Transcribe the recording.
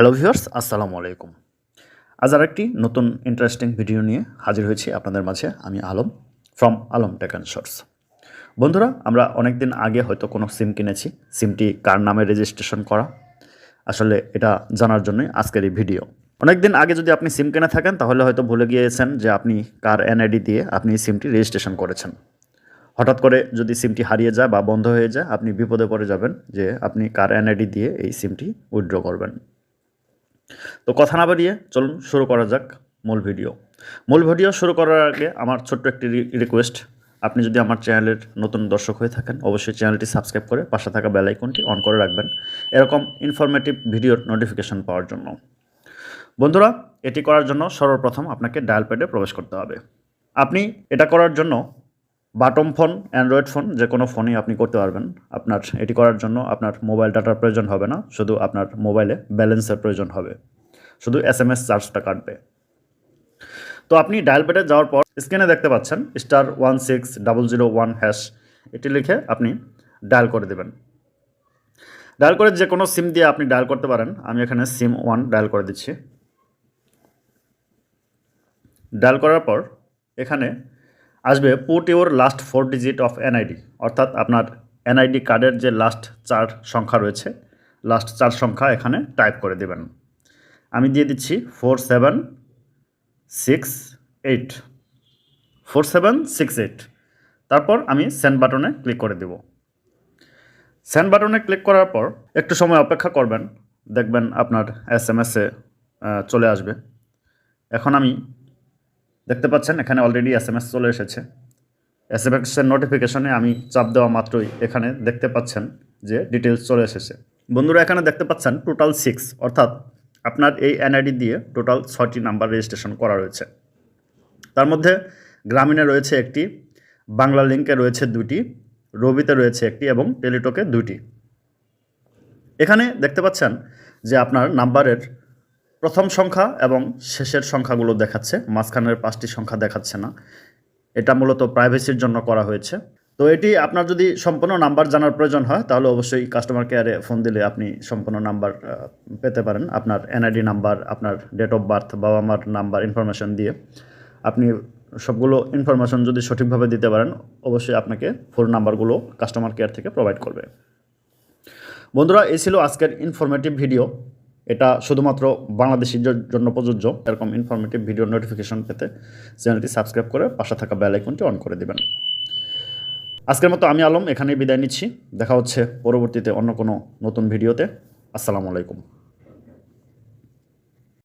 Hello viewers, আসসালামু আলাইকুম। আজ আর একটি নতুন ইন্টারেস্টিং ভিডিও নিয়ে হাজির হয়েছি আপনাদের মাঝে, আমি Alam from Alam tech and shorts বন্ধুরা, আমরা অনেক দিন আগে হয়তো কোনো সিম কিনেছি সিমটি কার নামে রেজিস্ট্রেশন করা? আসলে এটা জানার জন্যই আজকের এই ভিডিও অনেক দিন আগে যদি আপনি সিম কিনে থাকেন, তাহলে হয়তো ভুলে গিয়েছেন যে আপনি কার এনআইডি দিয়ে আপনি সিমটি রেজিস্ট্রেশন করেছেন। হঠাৎ করে যদি সিমটি হারিয়ে যায় বা বন্ধ হয়ে যায়, আপনি বিপদে পড়ে যাবেন যে আপনি কার এনআইডি দিয়ে এই সিমটি উইথড্র করবেন। তো কথা না বাড়িয়ে চলুন শুরু করা যাক মূল ভিডিও। মূল ভিডিও শুরু করার আগে আমার ছোট্ট একটি রিকোয়েস্ট আপনি যদি আমার চ্যানেলের নতুন দর্শক হয়ে থাকেন, অবশ্যই চ্যানেলটি সাবস্ক্রাইব করে পাশে থাকা বেল আইকনটি অন করে রাখবেন, এরকম ইনফরমেটিভ ভিডিওর নোটিফিকেশন পাওয়ার জন্য। বন্ধুরা, এটি করার জন্য সর্বপ্রথম আপনাকে ডায়াল প্যাডে প্রবেশ করতে হবে। আপনি এটা করার জন্য বাটম ফোন, অ্যান্ড্রয়েড ফোন, যে কোনো ফোনই আপনি করতে পারবেন। আপনার, এটি করার জন্য আপনার মোবাইল ডাটার প্রয়োজন হবে না, শুধু আপনার মোবাইলে ব্যালেন্সের প্রয়োজন হবে। শুধু এস এম এস চার্জটা কাটবে। তো আপনি ডায়াল প্যাডে যাওয়ার পর স্ক্রিনে দেখতে পাচ্ছেন star one six double zero one hash. এটি লিখে আপনি ডায়াল করে দেবেন। ডায়াল করে যে কোনো সিম দিয়ে আপনি ডায়াল করতে পারেন। আমি এখানে সিম ওয়ান ডায়াল করে দিচ্ছি। ডায়াল করার পর এখানে আসবে put your last four digit of NID অর্থাৎ আপনার এনআইডি কার্ডের যে লাস্ট চার সংখ্যা রয়েছে লাস্ট চার সংখ্যা এখানে টাইপ করে দেবেন। আমি দিয়ে দিচ্ছি four seven six eight four seven six eight তারপর আমি সেন্ড বাটনে ক্লিক করে দেব। সেন্ড বাটনে ক্লিক করার পর একটু সময় অপেক্ষা করবেন, দেখবেন আপনার এস এম এসে চলে আসবে। এখন আমি দেখতে পাচ্ছেন, এখানে অলরেডি এস এম এস চলে এসেছে। এস এম নোটিফিকেশনে আমি চাপ দেওয়া মাত্রই এখানে দেখতে পাচ্ছেন যে ডিটেলস চলে এসেছে। বন্ধুরা, এখানে দেখতে পাচ্ছেন টোটাল সিক্স অর্থাৎ আপনার এই এনআইডি দিয়ে টোটাল ছয়টি নাম্বার রেজিস্ট্রেশন করা রয়েছে। তার মধ্যে গ্রামীণে রয়েছে একটি, বাংলা লিঙ্কে রয়েছে দুটি রবিতে রয়েছে একটি এবং টেলিটকে দুটি এখানে দেখতে পাচ্ছেন যে আপনার নাম্বারের প্রথম সংখ্যা এবং শেষের সংখ্যাগুলো দেখাচ্ছে, মাঝখানের পাঁচটি সংখ্যা দেখাচ্ছে না। এটা মূলত প্রাইভেসির জন্য করা হয়েছে। তো এটি আপনার যদি সম্পূর্ণ নাম্বার জানার প্রয়োজন হয়, তাহলে অবশ্যই কাস্টমার কেয়ারে ফোন দিলে আপনি সম্পূর্ণ নাম্বার পেতে পারেন। আপনার এনআইডি নাম্বার আপনার ডেট অফ বার্থ বাবা মার নাম্বার ইনফরমেশন দিয়ে আপনি সবগুলো ইনফরমেশন যদি সঠিকভাবে দিতে পারেন, অবশ্যই আপনাকে ফোন নাম্বারগুলো কাস্টমার কেয়ার থেকে প্রোভাইড করবে। বন্ধুরা, এই ছিল আজকের ইনফরমেটিভ ভিডিও এটা শুধুমাত্র বাংলাদেশির জন্য প্রযোজ্য। এরকম ইনফরমেটিভ ভিডিও নোটিফিকেশন পেতে চ্যানেলটি সাবস্ক্রাইব করে পাশে থাকা বেল আইকনটি অন করে দেবেন। আজকের মতো আমি আলম, এখানেই বিদায় নিচ্ছি। দেখা হচ্ছে পরবর্তীতে অন্য কোনো নতুন ভিডিওতে আসসালামু আলাইকুম।